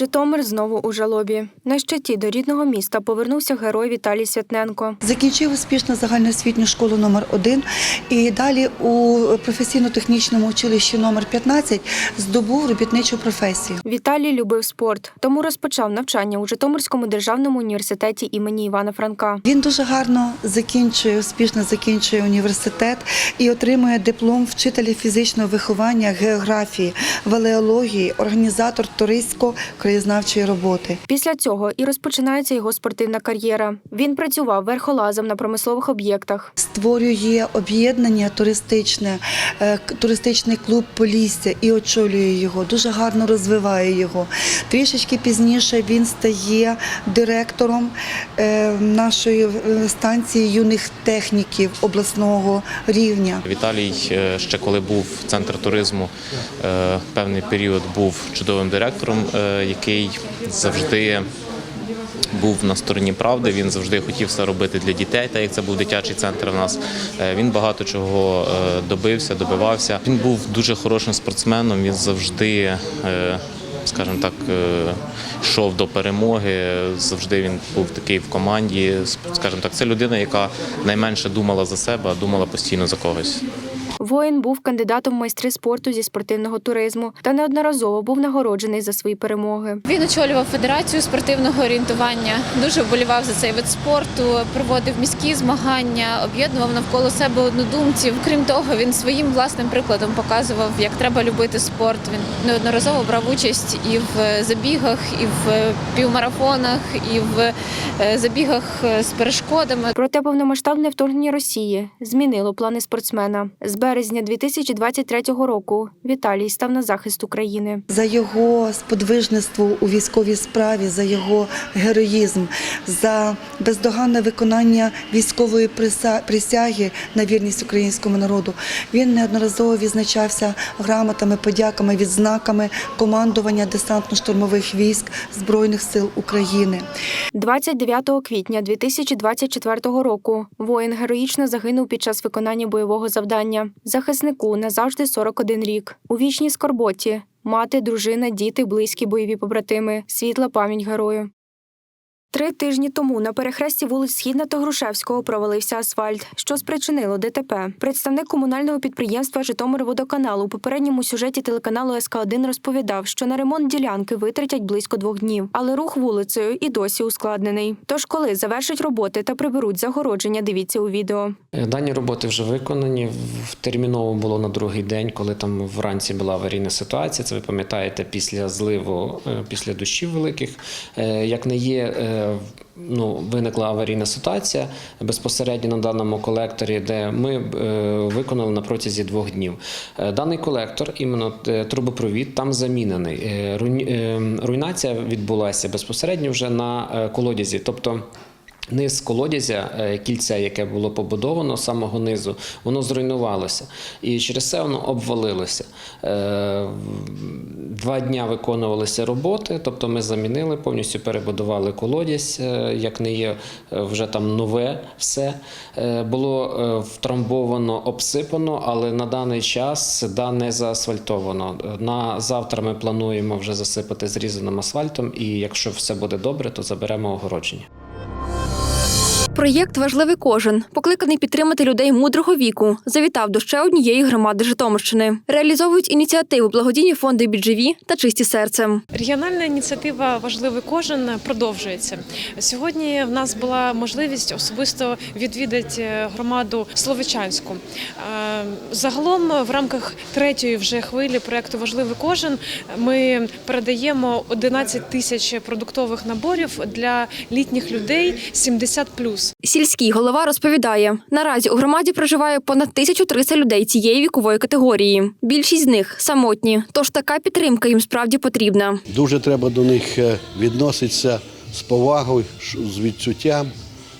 Житомир знову у жалобі. На щиті до рідного міста повернувся герой Віталій Святненко. Закінчив успішно загальноосвітню школу номер 1 і далі у професійно-технічному училищі номер 15 здобув робітничу професію. Віталій любив спорт, тому розпочав навчання у Житомирському державному університеті імені Івана Франка. Він дуже гарно закінчує, успішно закінчує університет і отримує диплом вчителя фізичного виховання, географії, валеології, організатор туристсько-краєзнавчої роботи. Після цього і розпочинається його спортивна кар'єра. Він працював верхолазом на промислових об'єктах. Створює об'єднання туристичне, е, туристичний клуб Полісся і очолює його, дуже гарно розвиває його. Трішечки пізніше він стає директором е, нашої е, станції юних техніків обласного рівня. Віталій ще коли був центр туризму, певний період був чудовим директором, який завжди був на стороні правди. Він завжди хотів все робити для дітей, так як це був дитячий центр у нас. Е, Він багато чого е, добився, добивався. Він був дуже хорошим спортсменом. Він завжди. е, Скажімо так, йшов до перемоги. Завжди він був такий в команді. Скажімо так, це людина, яка найменше думала за себе, а думала постійно за когось. Воїн був кандидатом в майстри спорту зі спортивного туризму та неодноразово був нагороджений за свої перемоги. Він очолював федерацію спортивного орієнтування, дуже вболівав за цей вид спорту, проводив міські змагання, об'єднував навколо себе однодумців. Крім того, він своїм власним прикладом показував, як треба любити спорт. Він неодноразово брав участь і в забігах, і в півмарафонах, і в е, забігах е, з перешкодами. Проте повномасштабне вторгнення Росії змінило плани спортсмена. З березня 2023 року Віталій став на захист України. За його сподвижництво у військовій справі, за його героїзм, за бездоганне виконання військової присяги на вірність українському народу. Він неодноразово відзначався грамотами, подяками, відзнаками командування десантно-штурмових військ Збройних сил України. 29 квітня 2024 року воїн героїчно загинув під час виконання бойового завдання. Захиснику назавжди 41 рік. У вічній скорботі мати, дружина, діти, близькі бойові побратими. Світла пам'ять герою. Три тижні тому на перехресті вулиць Східна та Грушевського провалився асфальт, що спричинило ДТП. Представник комунального підприємства Житомирводоканалу у попередньому сюжеті телеканалу СК 1 розповідав, що на ремонт ділянки витратять близько двох днів, але рух вулицею і досі ускладнений. Тож, коли завершать роботи та приберуть загородження, дивіться у відео. Е, Дані роботи вже виконані. Терміново було на другий день, коли там вранці була аварійна ситуація. Це ви пам'ятаєте після зливу, е, після дощів великих. Е, Як не є, ну, виникла аварійна ситуація безпосередньо на даному колекторі, де ми е, виконали на протязі двох днів. Е, Даний колектор, іменно е, трубопровід, там замінений. Руйнація відбулася безпосередньо вже на колодязі. Тобто Низ колодязя, е, кільце, яке було побудовано з самого низу, воно зруйнувалося. І через це воно обвалилося. Е, Два дня виконувалися роботи, тобто ми замінили, повністю перебудували колодязь, е, як не є вже там нове все. Було втрамбовано, обсипано, але на даний час да, не заасфальтовано. На завтра ми плануємо вже засипати зрізаним асфальтом, і якщо все буде добре, то заберемо огородження. Проєкт важливий кожен, покликаний підтримати людей мудрого віку. Завітав до ще однієї громади Житомирщини. Реалізовують ініціативу благодійні фонди «Біджеві» та чисті серцем. Регіональна ініціатива Важливий кожен продовжується. Сьогодні в нас була можливість особисто відвідати громаду Словичанську. Е, Загалом в рамках третьої вже хвилі проекту Важливий кожен ми передаємо 11 тисяч продуктових наборів для літніх людей 70+. Сільський голова розповідає, наразі у громаді проживає понад 1300 людей цієї вікової категорії. Більшість з них самотні, тож така підтримка їм справді потрібна. Дуже треба до них е, відноситися з повагою, з відчуттям,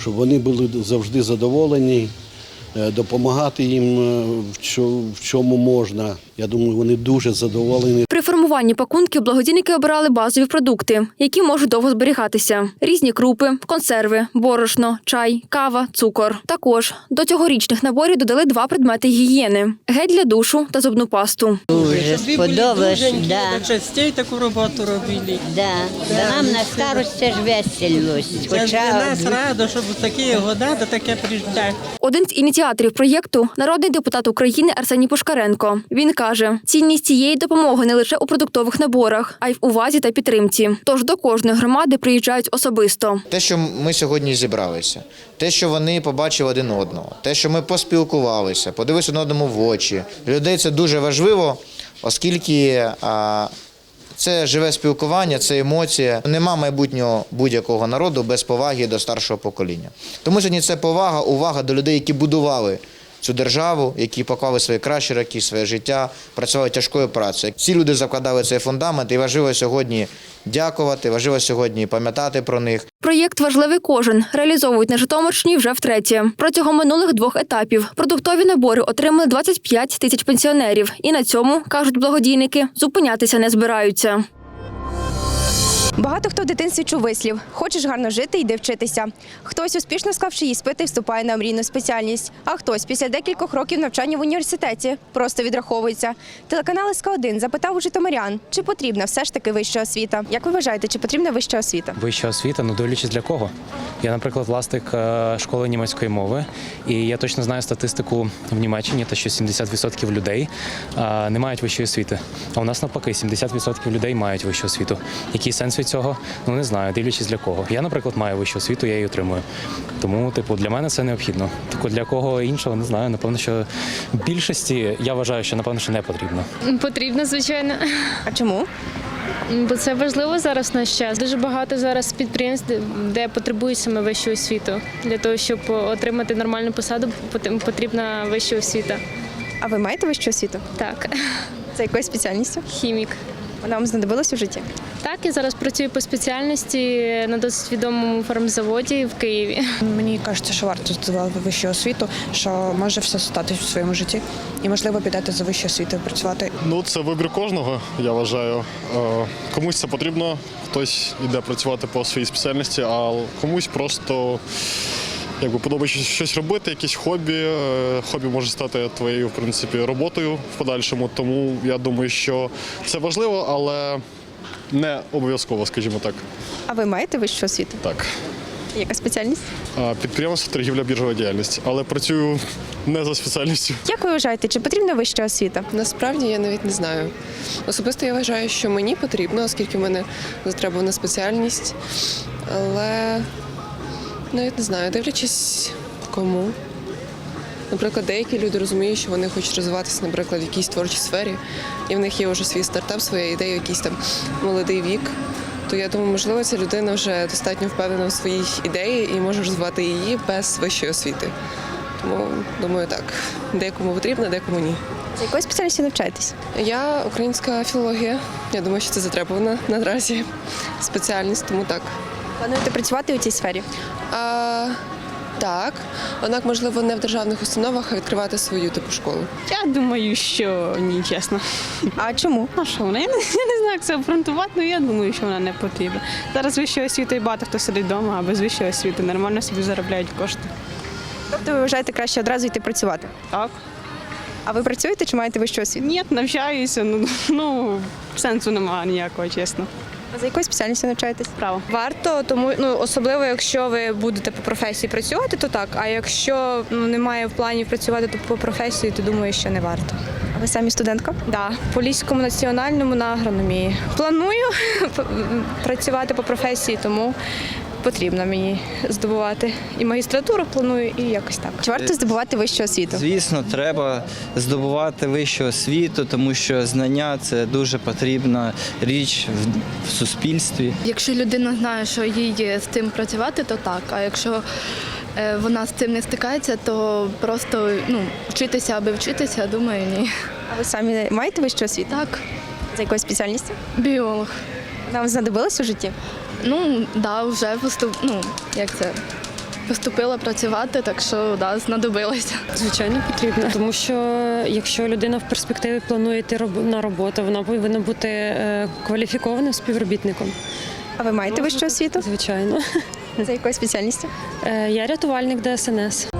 щоб вони були завжди задоволені, е, допомагати їм е, в чо- в чому можна. Я думаю, вони дуже задоволені. При формуванні пакунків благодійники обирали базові продукти, які можуть довго зберігатися: різні крупи, консерви, борошно, чай, кава, цукор. Також до цьогорічних наборів додали два предмети гігієни: гель для душу та зубну пасту. Дуже сподобалось, да, Частей таку роботу робили. да. Да нам на старості ж веселилось. Це для Хоча нас радо, щоб в такі года до таке приїжджати. Один з ініціаторів проєкту народний депутат України Арсеній Пушкаренко. Він каже, цінність цієї допомоги не лише у продуктових наборах, а й в увазі та підтримці. Тож до кожної громади приїжджають особисто. Те, що ми сьогодні зібралися, те, що вони побачили один одного, те, що ми поспілкувалися, подивилися одному в очі. Людей це дуже важливо, оскільки це живе спілкування, це емоція. Нема майбутнього будь-якого народу без поваги до старшого покоління. Тому сьогодні це повага, увага до людей, які будували. Цю державу, які поклали свої кращі роки, своє життя, працювали тяжкою працею. Ці люди закладали цей фундамент, і важливо сьогодні дякувати, важливо сьогодні пам'ятати про них. Проєкт важливий кожен реалізовують на Житомирщині вже втретє. Протягом минулих двох етапів продуктові набори отримали 25 тисяч пенсіонерів, і на цьому кажуть благодійники, зупинятися не збираються. Багато хто в дитинстві чув вислів Хочеш гарно жити, йди вчитися. Хтось, успішно склавши іспити, вступає на мрійну спеціальність, а хтось після декількох років навчання в університеті просто відраховується. Телеканал СК 1 запитав у житомирян, чи потрібна все ж таки вища освіта. Як ви вважаєте, чи потрібна вища освіта? Вища освіта, ну дивлячись для кого. Я, наприклад, власник е, школи німецької мови, і я точно знаю статистику в Німеччині, те, що 70% людей е, не мають вищої освіти. А у нас навпаки, 70% людей мають вищу освіту. Який сенс від цього? Ну не знаю, дивлячись для кого. Я, наприклад, маю вищу освіту, я її отримую. Тому, типу, для мене це необхідно. Тільки для кого іншого не знаю. Напевно, що більшості я вважаю, що напевно що не потрібно. Потрібно, звичайно, А чому? бо це важливо зараз в наш час. Дуже багато зараз підприємств, де- потребують саме вищу освіту. Для того, щоб отримати нормальну посаду, потрібна вища освіта. А ви маєте вищу освіту? Так, За якою спеціальністю? хімік. Вона вам знадобилась у житті? Так, я зараз працюю по спеціальності на досить відомому фармзаводі в Києві. Мені кажеться, що варто здавати вищу освіту, що може все стати в своєму житті, і можливо підете за вищу освіту працювати. Ну, це вибір кожного, я вважаю. Е, Комусь це потрібно, хтось йде працювати по своїй спеціальності, а комусь просто якби подобається щось робити, якісь хобі. Е, Хобі може стати твоєю, в принципі, роботою в подальшому. Тому я думаю, що це важливо, але не обов'язково, скажімо так. А ви маєте вищу освіту? Так. Яка спеціальність? Підприємство, торгівля, біржова діяльність, але працюю не за спеціальністю. Як ви вважаєте, чи потрібна вища освіта? Насправді я навіть не знаю. Особисто я вважаю, що мені потрібно, оскільки в мене затребувана спеціальність. Але навіть не знаю, дивлячись кому. Наприклад, деякі люди розуміють, що вони хочуть розвиватися, наприклад, в якійсь творчій сфері, і в них є вже свій стартап, своя ідея, якийсь там молодий вік. То я думаю, можливо, ця людина вже достатньо впевнена в своїй ідеї і може розвивати її без вищої освіти. Тому думаю, так, декому потрібно, декому ні. За якою спеціальністю навчаєтесь? Я українська філологія. Я думаю, що це затребувана наразі спеціальність, тому так. Плануєте працювати у цій сфері? Так, однак, можливо, не в державних установах, а відкривати свою типу школу. Я думаю, що ні, чесно. А чому? А що вона? Я не, я не знаю, як це обґрунтувати, але я думаю, що вона не потрібна. Зараз вищою освітою багато хто сидить вдома, а без вищої освіти нормально собі заробляють кошти. Тобто ви вважаєте краще одразу йти працювати? Так. А ви працюєте чи маєте вищу освіту? Ні, навчаюся, ну, ну сенсу немає ніякого, чесно. А за якою спеціальністю навчаєтесь? Право. Варто, тому ну особливо, якщо ви будете по професії працювати, то так. А якщо ну, немає в плані працювати то по професії, то думаю, що не варто. А ви самі студентка? Да, в Поліському національному на агрономії. Планую працювати по професії, тому потрібно мені здобувати і магістратуру планую, і якось так. Чи варто здобувати вищу освіту? Звісно, треба здобувати вищу освіту, тому що знання це дуже потрібна річ в, в суспільстві. Якщо людина знає, що їй з тим працювати, то так. А якщо е, вона з цим не стикається, то просто ну, вчитися, аби вчитися, думаю, ні. А ви самі маєте вищу освіту? Так, За якою спеціальністю? біолог. Вам знадобилась у житті? Ну, да, вже поступ... ну, як це? поступила працювати, так що да, знадобилося. Звичайно, потрібно, тому що якщо людина в перспективі планує йти на роботу, вона повинна бути е, кваліфікованим співробітником. А ви маєте вищу освіту? Звичайно, За якою спеціальністю? Е, я рятувальник ДСНС.